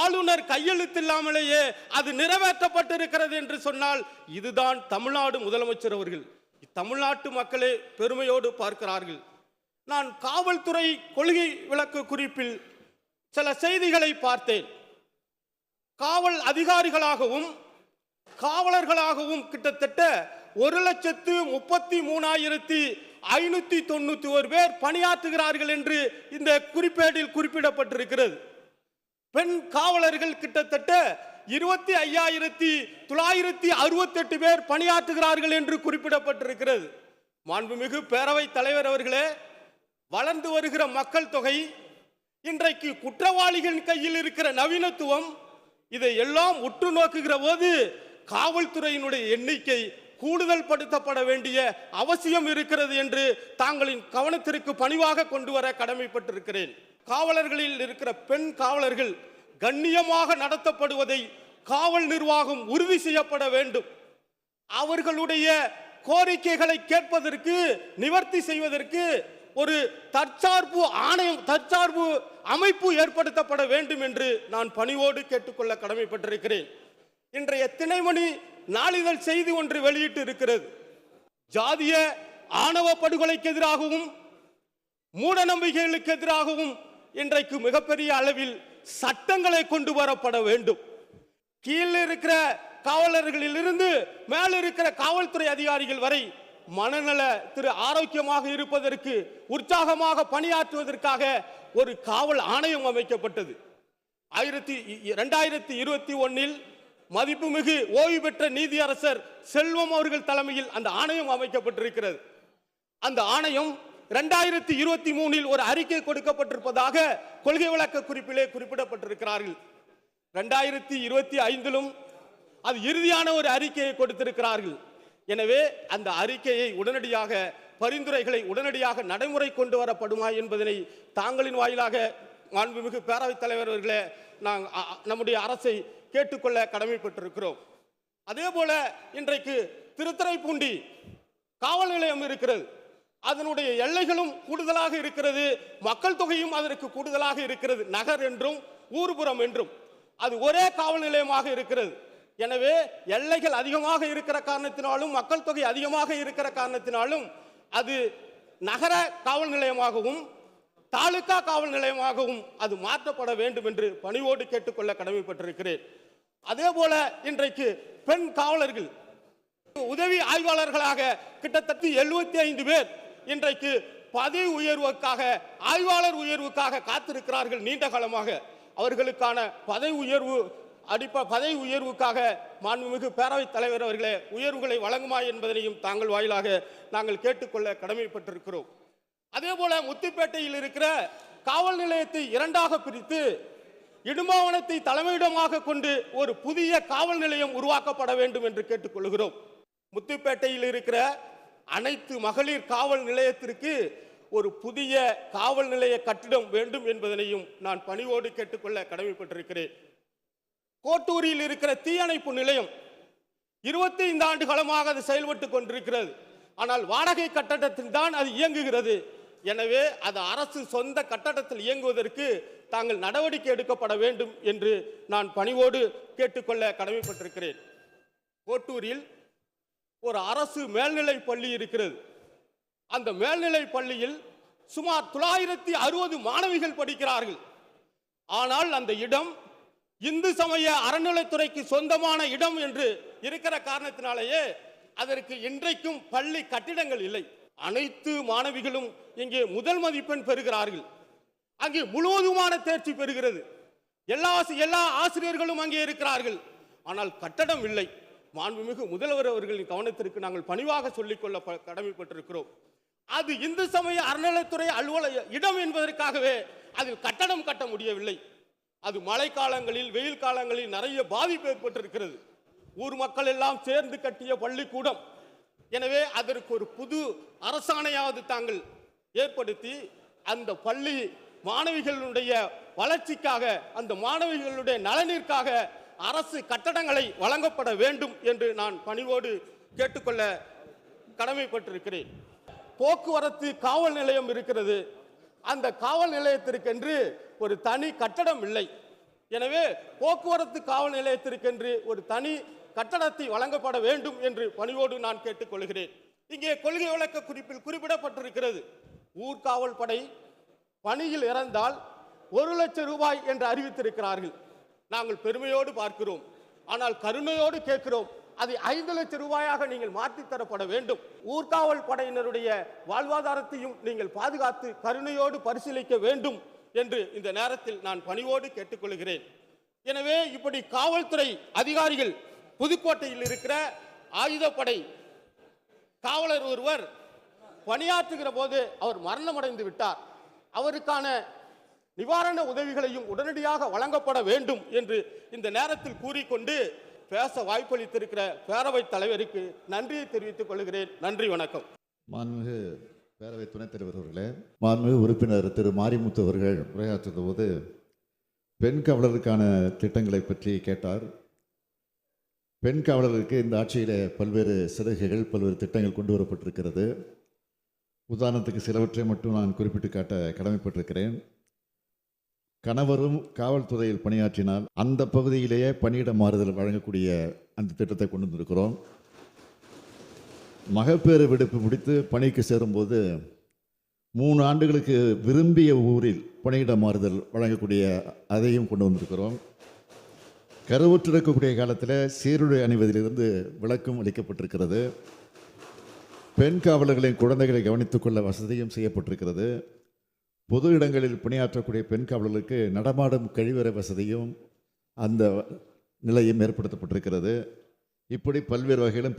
ஆளுநர் கையெழுத்தில்லாமலேயே அது நிறைவேற்றப்பட்டிருக்கிறது என்று சொன்னால் இதுதான் தமிழ்நாடு முதலமைச்சர் அவர்கள். தமிழ்நாட்டு மக்களே பெருமையோடு பார்க்கிறார்கள். நான் காவல்துறை கொள்கை விளக்கு குறிப்பில் சில செய்திகளை பார்த்தேன். காவல் அதிகாரிகளாகவும் காவலர்களாகவும் கிட்டத்தட்ட ஒரு லட்சத்து முப்பத்தி மூணாயிரத்தி ஐநூத்தி தொண்ணூத்தி ஒரு பேர் பணியாற்றுகிறார்கள் என்று இந்த குறிப்பேட்டில் குறிப்பிடப்பட்டிருக்கிறது. பெண் காவலர்கள் கிட்டத்தட்ட இருபத்தி ஐயாயிரத்தி தொள்ளாயிரத்தி அறுபத்தெட்டு பேர் பணியாற்றுகிறார்கள் என்று குறிப்பிடப்பட்டிருக்கிறது. மாண்புமிகு பேரவைத் தலைவர் அவர்களே வளர்ந்து வருகிற மக்கள் தொகை இன்றைக்கு குற்றவாளிகளின் கையில் இருக்கிற நவீனத்துவம் இதை எல்லாம் உற்று நோக்குகிற போது காவல்துறையினுடைய எண்ணிக்கை கூடுதல் படுத்தப்பட வேண்டிய அவசியம் இருக்கிறது என்று தாங்களின் கவனத்திற்கு பணிவாக கொண்டு வர கடமைப்பட்டிருக்கிறேன். காவலர்களில் இருக்கிற பெண் காவலர்கள் கண்ணியமாக நடத்தப்படுவதை காவல் நிர்வாகம் உறுதி செய்யப்பட வேண்டும். அவர்களுடைய கோரிக்கைகளை கேட்பதற்கு நிவர்த்தி செய்வதற்கு ஒரு தற்சார்பு ஆணையம் தற்சார்பு அமைப்பு ஏற்படுத்தப்பட வேண்டும் என்று நான் பணிவோடு கேட்டுக்கொள்ள கடமைப்பட்டிருக்கிறேன். இன்றைய திணைமணி நாளிதழ் செய்தி ஒன்று வெளியிட்டு இருக்கிறது. ஜாதிய ஆணவ படுகொலைக்கு எதிராகவும் மூட நம்பிக்கைகளுக்கு எதிராகவும் இன்றைக்கு மிகப்பெரிய அளவில் சட்டங்களை கொண்டு வரப்பட வேண்டும். கீழே இருக்கிற காவலர்களிலிருந்து மேல இருக்கிற காவல்துறை அதிகாரிகள் வரை மனநல திரு ஆரோக்கியமாக இருப்பதற்கு உற்சாகமாக பணியாற்றுவதற்காக ஒரு காவல் ஆணையம் அமைக்கப்பட்டது. ஆயிரத்தி இரண்டாயிரத்தி இருபத்தி ஒன்னில் மதிப்புமிகு ஓய்வு பெற்ற நீதியரசர் செல்வம் அவர்கள் தலைமையில் அந்த ஆணையம் அமைக்கப்பட்டிருக்கிறது. அந்த ஆணையம் ரெண்டாயிரத்தி இருபத்தி மூணில் ஒரு அறிக்கை கொடுக்கப்பட்டிருப்பதாக கொள்கை விளக்க குறிப்பிலே குறிப்பிடப்பட்டிருக்கிறார்கள். ரெண்டாயிரத்தி இருபத்தி ஐந்திலும் அது இறுதியான ஒரு அறிக்கையை கொடுத்திருக்கிறார்கள். எனவே அந்த அறிக்கையை உடனடியாக பரிந்துரைகளை உடனடியாக நடைமுறை கொண்டு வரப்படுமா என்பதனை தாங்களின் வாயிலாக மாண்புமிகு பேரவைத் தலைவர் அவர்களே நாங்கள் நம்முடைய அரசை கேட்டுக்கொள்ள கடமைப்பட்டிருக்கிறோம். அதே போல இன்றைக்கு திருத்துறைப்பூண்டி காவல் நிலையம் இருக்கிறது. அதனுடைய எல்லைகளும் கூடுதலாக இருக்கிறது. மக்கள் தொகையும் அதற்கு கூடுதலாக இருக்கிறது. நகர் என்றும் ஊர்புறம் என்றும். அது ஒரே காவல் நிலையமாக இருக்கிறது. எனவே எல்லைகள் அதிகமாக இருக்கிற காரணத்தினாலும் மக்கள் தொகை அதிகமாக இருக்கிற காரணத்தினாலும் அது நகர காவல் நிலையமாகவும் தாலுகா காவல் நிலையமாகவும் அது மாற்றப்பட வேண்டும் என்று பணிவோடு கேட்டுக்கொள்ள கடமைப்பட்டிருக்கிறேன். அதே போல இன்றைக்கு பெண் காவலர்கள் உதவி ஆய்வாளர்களாக கிட்டத்தட்ட எழுபத்தி ஐந்து பேர் இன்றைக்கு பதவி உயர்வுக்காக ஆய்வாளர் உயர்வுக்காக காத்திருக்கிறார்கள் நீண்ட காலமாக. அவர்களுக்கான பதவி உயர்வு அடிப்ப பதவி உயர்வுக்காக மாண்புமிகு பேரவைத் தலைவர் அவர்களே உயர்வுகளை வழங்குமா என்பதனையும் தாங்கள் வாயிலாக நாங்கள் கேட்டுக்கொள்ள கடமைப்பட்டிருக்கிறோம். அதே போல முத்துப்பேட்டையில் இருக்கிற காவல் நிலையத்தை இரண்டாக பிரித்து இடும்பாவனத்தை தலைமையிடமாக கொண்டு ஒரு புதிய காவல் நிலையம் உருவாக்கப்பட வேண்டும் என்று கேட்டுக்கொள்கிறோம். முத்துப்பேட்டையில் இருக்கிற அனைத்து மகளிர் காவல் நிலையத்திற்கு ஒரு புதிய காவல் நிலைய கட்டிடம் வேண்டும் என்பதனையும் நான் பணிவோடு கேட்டுக்கொள்ள கடமைப்பட்டிருக்கிறேன். கோட்டூரில் இருக்கிற தீயணைப்பு நிலையம் இருபத்தி ஐந்து ஆண்டு காலமாக அது செயல்பட்டு கொண்டிருக்கிறது. ஆனால் வாடகை கட்டடத்தில் தான் அது இயங்குகிறது. எனவே அது அரசு சொந்த கட்டடத்தில் இயங்குவதற்கு தாங்கள் நடவடிக்கை எடுக்கப்பட வேண்டும் என்று நான் பணிவோடு கேட்டுக்கொள்ள கடமைப்பட்டிருக்கிறேன். கோட்டூரில் ஒரு அரசு மேல்நிலை பள்ளி இருக்கிறது. அந்த மேல்நிலை பள்ளியில் சுமார் தொள்ளாயிரத்தி அறுபது மாணவிகள் படிக்கிறார்கள். ஆனால் அந்த இடம் இந்து சமய அறநிலைத்துறைக்கு சொந்தமான இடம் என்று இருக்கிற காரணத்தினாலேயே அதற்கு இன்றைக்கும் பள்ளி கட்டிடங்கள் இல்லை. அனைத்து மாணவிகளும் இங்கே முதல் மதிப்பெண் பெறுகிறார்கள். அங்கே முழுவதுமான தேர்ச்சி பெறுகிறது. எல்லா எல்லா ஆசிரியர்களும் அங்கே இருக்கிறார்கள். ஆனால் கட்டடம் இல்லை. மாண்புமிகு முதல்வர் அவர்களின் கவனத்திற்கு நாங்கள் பணிவாக சொல்லிக்கொள்ள ப- கடமைப்பட்டிருக்கிறோம். அது இந்து சமய அறநிலைத்துறை அலுவலக இடம் என்பதற்காகவே அதில் கட்டடம் கட்ட முடியவில்லை. அது மழைக்காலங்களில் வெயில் காலங்களில் நிறைய பாதிப்பு ஏற்பட்டிருக்கிறது. ஊர் மக்கள் எல்லாம் சேர்ந்து கட்டிய பள்ளிக்கூடம். எனவே அதற்கு ஒரு புது அரசாணையாவது தாங்கள் ஏற்படுத்தி அந்த பள்ளி மாணவிகளுடைய வளர்ச்சிக்காக அந்த மாணவிகளுடைய நலனிற்காக அரசு கட்டடங்களை வழங்கப்பட வேண்டும் என்று நான் பணிவோடு கேட்டுக்கொள்ள கடமைப்பட்டிருக்கிறேன். போக்குவரத்து காவல் நிலையம் இருக்கிறது. அந்த காவல் நிலையத்திற்கென்று ஒரு தனி கட்டடம் இல்லை. எனவே போக்குவரத்து காவல் நிலையத்திற்கென்று ஒரு தனி கட்டடத்தை வழங்கப்பட வேண்டும் என்று பணியோடு நான் கேட்டுக்கொள்கிறேன். இங்கே கொள்கை விளக்க குறிப்பில் குறிப்பிடப்பட்டிருக்கிறது. ஊர்காவல் படை பணியில் இறந்தால் ஒரு லட்சம் ரூபாய் என்று அறிவித்திருக்கிறார்கள். நாங்கள் பெருமையோடு பார்க்கிறோம். ஆனால் கருணையோடு கேட்கிறோம். அதை ஐந்து லட்சம் ரூபாயாக நீங்கள் மாற்றித் தரப்பட வேண்டும். ஊர்காவல் படையினருடைய வாழ்வாதாரத்தையும் நீங்கள் பாதுகாத்து கருணையோடு பரிசீலிக்க வேண்டும் என்று இந்த நேரத்தில் நான் பணிவோடு கேட்டுக்கொள்கிறேன். எனவே இப்படி காவல்துறை அதிகாரிகள் புதுக்கோட்டையில் இருக்கிற ஆயுதப்படை காவலர் ஒருவர் பணியாற்றுகிற போது அவர் மரணமடைந்து விட்டார். அவருக்கான நிவாரண உதவிகளையும் உடனடியாக வழங்கப்பட வேண்டும் என்று இந்த நேரத்தில் கூறிக்கொண்டு பேச வாய்ப்பளித்திருக்கிற பேரவைத் தலைவருக்கு நன்றியை தெரிவித்துக் கொள்கிறேன். நன்றி வணக்கம். மாண்புமிகு பேரவை துணைத் தலைவர் அவர்களே மாண்புமிகு உறுப்பினர் திரு மாரிமுத்து அவர்கள் உரையாற்றும் போது பெண் காவலருக்கான திட்டங்களை பற்றி கேட்டார். பெண் காவலருக்கு இந்த ஆட்சியில் பல்வேறு சலுகைகள் பல்வேறு திட்டங்கள் கொண்டு வரப்பட்டிருக்கிறது. உதாரணத்துக்கு சிலவற்றை மட்டும் நான் குறிப்பிட்டு காட்ட கடமைப்பட்டிருக்கிறேன். கணவரும் காவல்துறையில் பணியாற்றினால் அந்த பகுதியிலேயே பணியிட மாறுதல் வழங்கக்கூடிய அந்த திட்டத்தை கொண்டு வந்திருக்கிறோம். மகப்பேறு விடுப்பு முடித்து பணிக்கு சேரும்போது மூணு ஆண்டுகளுக்கு விரும்பிய ஊரில் பணியிட மாறுதல் வழங்கக்கூடிய அதையும் கொண்டு வந்திருக்கிறோம். கருவுற்றிருக்கக்கூடிய காலத்தில் சீருடை அணிவதிலிருந்து விளக்கம் அளிக்கப்பட்டிருக்கிறது. பெண் காவலர்களின் குழந்தைகளை கவனித்துக்கொள்ள வசதியும் செய்யப்பட்டிருக்கிறது. பொது இடங்களில் பணியாற்றக்கூடிய பெண் காவலர்களுக்கு நடமாடும் கழிவறை வசதியும் அந்த நிலையும் ஏற்படுத்தப்பட்டிருக்கிறது. இப்படி பல்வேறு வகையிலும்